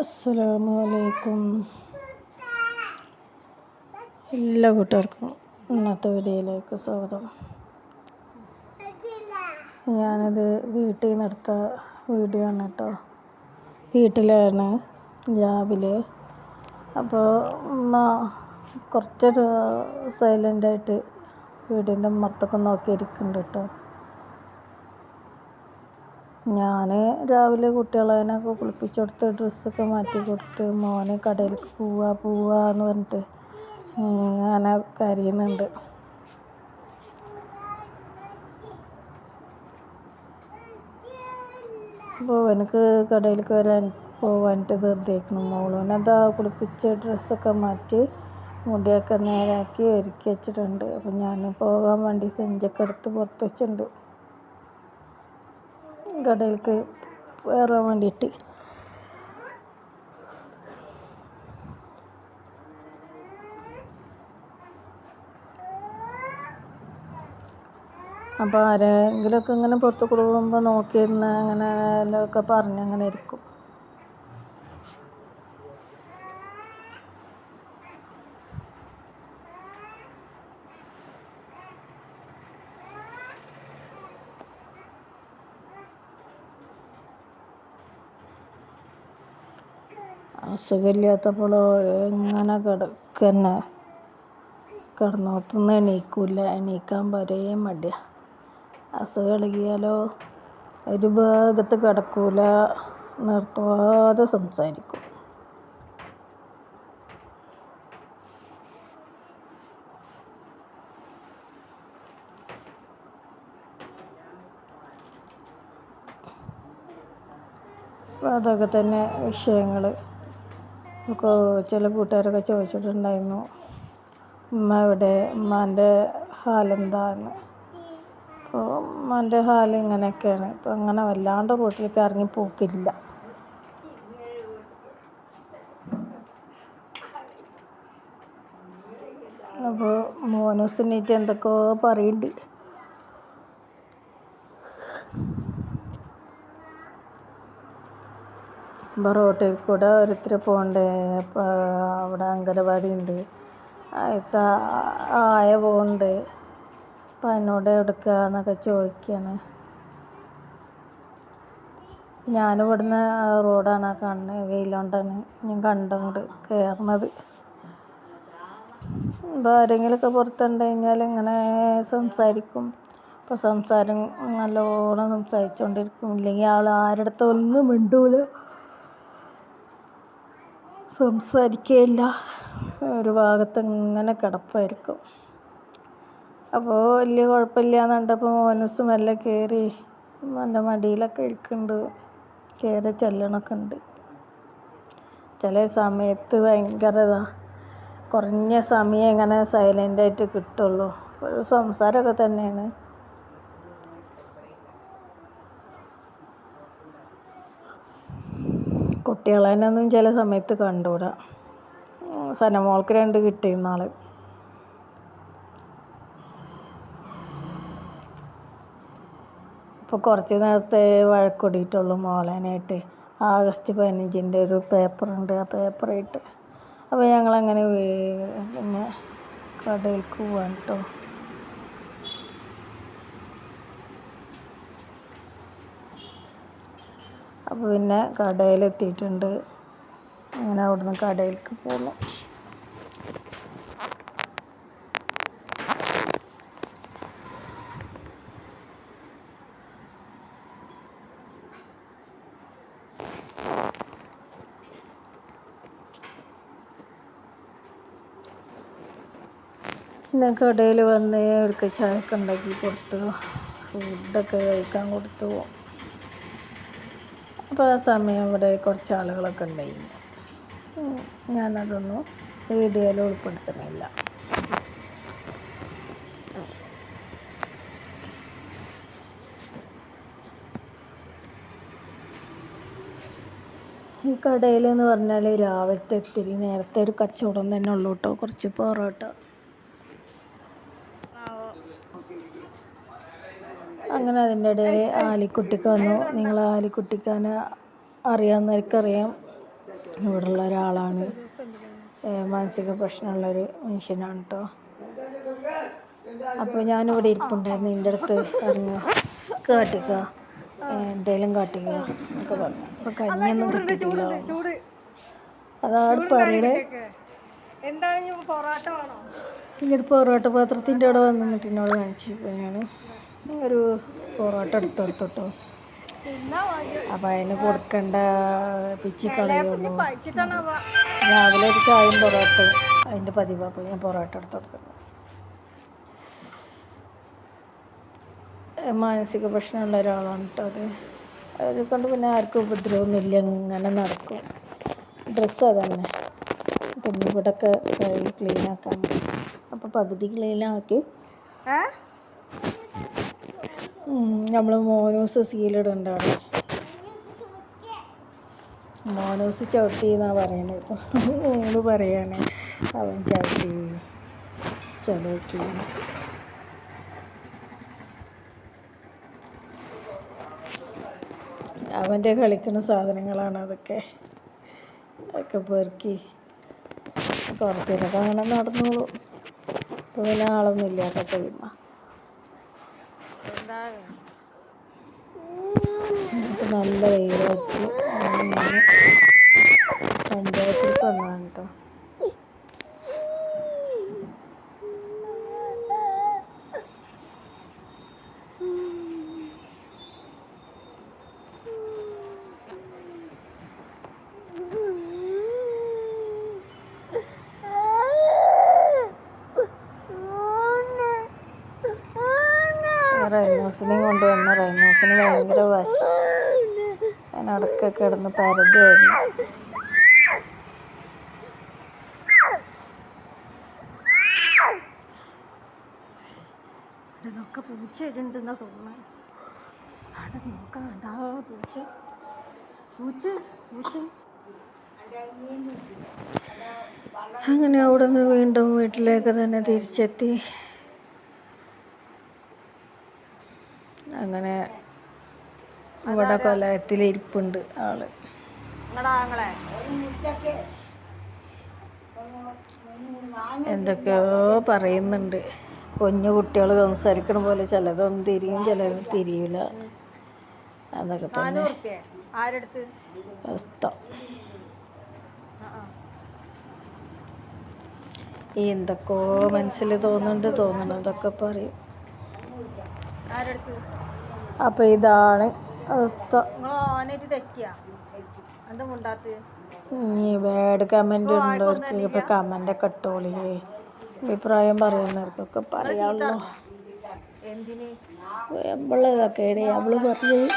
അസ്സലാമു അലൈക്കും. എല്ലാ കൂട്ടുകാർക്കും ഇന്നത്തെ വീഡിയോയിലേക്ക് സ്വാഗതം. ഞാനത് വീട്ടിൽ നിന്ന് എടുത്ത വീഡിയോ ആണ് കേട്ടോ. വീട്ടിലാണ് രാവിലെ. അപ്പോൾ ഉമ്മ കുറച്ചൊരു സൈലന്റായിട്ട് വീടിന്റെ മർത്തൊക്കെ നോക്കിയിരിക്കുന്നുണ്ട് കേട്ടോ. ഞാൻ രാവിലെ കുട്ടികളതിനൊക്കെ കുളിപ്പിച്ച് കൊടുത്ത് ഡ്രസ്സൊക്കെ മാറ്റി കൊടുത്ത് മോനെ കടയിലേക്ക് പോവാ പോവാ എന്ന് പറഞ്ഞിട്ട് ഇങ്ങനെ കരയുന്നുണ്ട്. അപ്പോൾ എനിക്ക് കടയിലേക്ക് വരാൻ പോവാനിട്ട് ധൃതിയാക്കണം മോളോനതാ കുളിപ്പിച്ച് ഡ്രസ്സൊക്കെ മാറ്റി മുടിയൊക്കെ നേരാക്കി ഒരുക്കി വെച്ചിട്ടുണ്ട്. അപ്പം ഞാൻ പോകാൻ വേണ്ടി സെഞ്ചൊക്കെ എടുത്ത് പുറത്ത് വെച്ചിട്ടുണ്ട്. കടയിലേക്ക് കയറാൻ വേണ്ടിയിട്ട്. അപ്പോൾ ആരെങ്കിലുമൊക്കെ ഇങ്ങനെ പുറത്ത് പോകുമ്പോൾ നോക്കിയിരുന്ന് അങ്ങനെ ഒക്കെ പറഞ്ഞ് അങ്ങനെ ഇരിക്കും. അസുഖമില്ലാത്തപ്പോൾ എങ്ങനെ കിടക്കന്നെ. കിടന്നോത്തുനിന്ന് എണീക്കില്ല എണീക്കാൻ വരേ മടിയ. അസുഖം ഇളകിയാലോ? ഒരു ഭാഗത്ത് കിടക്കൂല. നിർത്താതെ സംസാരിക്കും. അതൊക്കെ തന്നെ വിഷയങ്ങൾ ഒക്കെ ചില കൂട്ടുകാരൊക്കെ ചോദിച്ചിട്ടുണ്ടായിരുന്നു. ഉമ്മ എവിടെ? ഉമ്മാന്റെ ഹാലെന്താന്ന്. അപ്പോൾ ഉമ്മാന്റെ ഹാൽ ഇങ്ങനെയൊക്കെയാണ്. ഇപ്പം അങ്ങനെ വല്ലാണ്ട് റോട്ടിലേക്ക് ഇറങ്ങി പോക്കില്ല. അപ്പോൾ മോനൂസിനീറ്റ് എന്തൊക്കെയോ പറയുന്നുണ്ട്. അപ്പോൾ റോട്ടിൽ കൂടെ ഓരോരുത്തർ പോകണ്ടേ. അവിടെ അങ്കനവാടി ഉണ്ട് അത് ആയ പോകുന്നുണ്ട് അപ്പം എന്നോട് എടുക്കുക എന്നൊക്കെ ചോദിക്കുകയാണ് ഞാനിവിടുന്ന് റോഡാണ് കാണുന്നത് വെയിലോണ്ടാണ്. ഞാൻ കണ്ടങ്ങോട്ട് കയറുന്നത് ഇപ്പോൾ ആരെങ്കിലുമൊക്കെ പുറത്തുണ്ട് കഴിഞ്ഞാൽ ഇങ്ങനെ സംസാരിക്കും. ഇപ്പോൾ സംസാരം നല്ലോണം സംസാരിച്ചുകൊണ്ടിരിക്കും ഇല്ലെങ്കിൽ ആൾ ആരുടെ അടുത്തൊന്നും മിണ്ടൂല. സംസാരിക്കുകയില്ല ഒരു ഭാഗത്ത് ഇങ്ങനെ കിടപ്പായിരിക്കും. അപ്പോൾ വലിയ കുഴപ്പമില്ല എന്നുണ്ടപ്പോൾ മോനസ് മെല്ലെ കയറി നല്ല മടിയിലൊക്കെ ഇരിക്കുന്നുണ്ട്. കയറി ചെല്ലണമൊക്കെ ഉണ്ട്. ചില സമയത്ത് ഭയങ്കര കുറഞ്ഞ സമയം ഇങ്ങനെ സൈലന്റായിട്ട് കിട്ടുള്ളൂ. സംസാരമൊക്കെ തന്നെയാണ്. കുട്ടികളെ ഒന്നും ചില സമയത്ത് കണ്ടുകൂടാ സനമോൾക്ക് രണ്ട് കിട്ടി നാളെ ഇപ്പോൾ കുറച്ച് നേരത്തെ വഴക്കൊടിയിട്ടുള്ളൂ മോളേനായിട്ട്. ആഗസ്റ്റ് പതിനഞ്ചിന്റെ ഒരു പേപ്പറുണ്ട്. ആ പേപ്പറായിട്ട് അപ്പോൾ ഞങ്ങളങ്ങനെ പിന്നെ കടയിലേക്ക് പോവാൻ കേട്ടോ അപ്പോൾ പിന്നെ കടയിലെത്തിയിട്ടുണ്ട്. അങ്ങനെ അവിടുന്ന് കടയിലേക്ക് പോകുന്നു പിന്നെ കടയിൽ വന്ന് അവർക്ക് ചായയൊക്കെ ഉണ്ടാക്കി കൊടുത്തു. ഫുഡൊക്കെ കഴിക്കാൻ കൊടുത്തു. അപ്പോൾ ആ സമയം ഇവിടെ കുറച്ച് ആളുകളൊക്കെ ഉണ്ടായിരുന്നു ഞാനതൊന്നും വീഡിയോയിൽ ഉൾപ്പെടുത്തുന്നില്ല. ഈ കടയിൽ എന്ന് പറഞ്ഞാൽ രാവിലത്തെ ഇത്തിരി നേരത്തെ ഒരു കച്ചവടം തന്നെ ഉള്ളൂ കേട്ടോ കുറച്ച് പൊറോട്ട. അങ്ങനെ അതിന്റെ ഇടയിൽ ആലിക്കുട്ടിക്ക് വന്നു. നിങ്ങൾ ആലിക്കുട്ടിക്കാന് അറിയാവുന്നവർക്കറിയാം ഇവിടെയുള്ള ഒരാളാണ്. മാനസിക പ്രശ്നമുള്ളൊരു മനുഷ്യനാണ് കേട്ടോ അപ്പോൾ ഞാനിവിടെ ഇരിപ്പുണ്ടായിരുന്നു. എന്റെ അടുത്ത് പറഞ്ഞു കാട്ടിക്ക. എന്തേലും കാട്ടിക്ക എന്നൊക്കെ പറഞ്ഞു. അപ്പോൾ കഞ്ഞിയൊന്നും കിട്ടിയിട്ടില്ല. അതാണ് പറയണേ. എന്താണ് പൊറോട്ട വേണോ? ഇങ്ങോട്ട് പൊറോട്ട പാത്രത്തിന്റെ അവിടെ വന്ന് നിന്നിട്ട് എന്നോട് കാണിച്ചു. ഇപ്പോൾ ഞാൻ ഒരു പൊറോട്ട എടുത്തെടുത്തോട്ടോ അപ്പം അതിന് കൊടുക്കേണ്ട പിച്ചി കളയുള്ളൂ രാവിലെ ഒരു ചായയും പൊറോട്ട അതിന്റെ പതിവ്. അപ്പോൾ ഞാൻ പൊറോട്ട എടുത്തെടുത്തു മാനസിക പ്രശ്നമുള്ള ഒരാളാണ് കേട്ടോ അത്. അതിനെ കൊണ്ട് പിന്നെ ആർക്കും ഉപദ്രവമൊന്നുമില്ല ഇങ്ങനെ നടക്കും. ഡ്രസ്സ് അതന്നെ. പിന്നെ ഇവിടെയൊക്കെ ക്ലീനാക്കാൻ ക്ലീനാക്കി നമ്മൾ മോനൂസ് സീലിടണ്ടാണ്. മോനൂസ് ചവിട്ടി എന്നാണ് പറയണത് ഇപ്പോൾ മോൾ പറയാണ് അവൻ ചവിട്ടി ചവിട്ടി. അവന്റെ കളിക്കുന്ന സാധനങ്ങളാണ് അതൊക്കെ. അതൊക്കെ പെറുക്കി കുറച്ചേരൊക്കെ അങ്ങനെ നടന്നോളൂ. ഇപ്പോൾ പിന്നെ ആളൊന്നും ഇല്ലാത്ത നല്ല വെയിൽ പഞ്ചായത്തിലേക്ക് വന്നതാണ് കേട്ടോ റൈനോസിനെയും കൊണ്ടുവന്ന റൈനോസിന് ഭയങ്കര വശ. അടക്ക കിടന്ന് പൂച്ച അങ്ങനെ അവിടെ നിന്ന് വീണ്ടും വീട്ടിലേക്ക് തന്നെ തിരിച്ചെത്തി. അങ്ങനെ ഇവിടെ കൊലയത്തിലിരിപ്പുണ്ട് ആൾ. എന്തൊക്കെയോ പറയുന്നുണ്ട്. കുഞ്ഞു കുട്ടികൾ സംസാരിക്കണ പോലെ ചിലതൊന്നും തിരിയും ചിലത് തിരിയില്ല അതൊക്കെ തന്നെ. ഈ എന്തൊക്കെയോ മനസ്സിൽ തോന്നുന്നുണ്ട് തോന്നണതൊക്കെ പറയും. ആരെടുത്ത്? അപ്പം ഇതാണ് അവസ്ഥ. ഈ ബാഡ് കമന്റ് ഉള്ളവർക്ക് ഇപ്പം കമന്റൊക്കെ ഇട്ടോളി. അഭിപ്രായം പറയുന്നവർക്കൊക്കെ പറയാമല്ലോ നമ്മളതൊക്കെ അവൾ പറഞ്ഞത്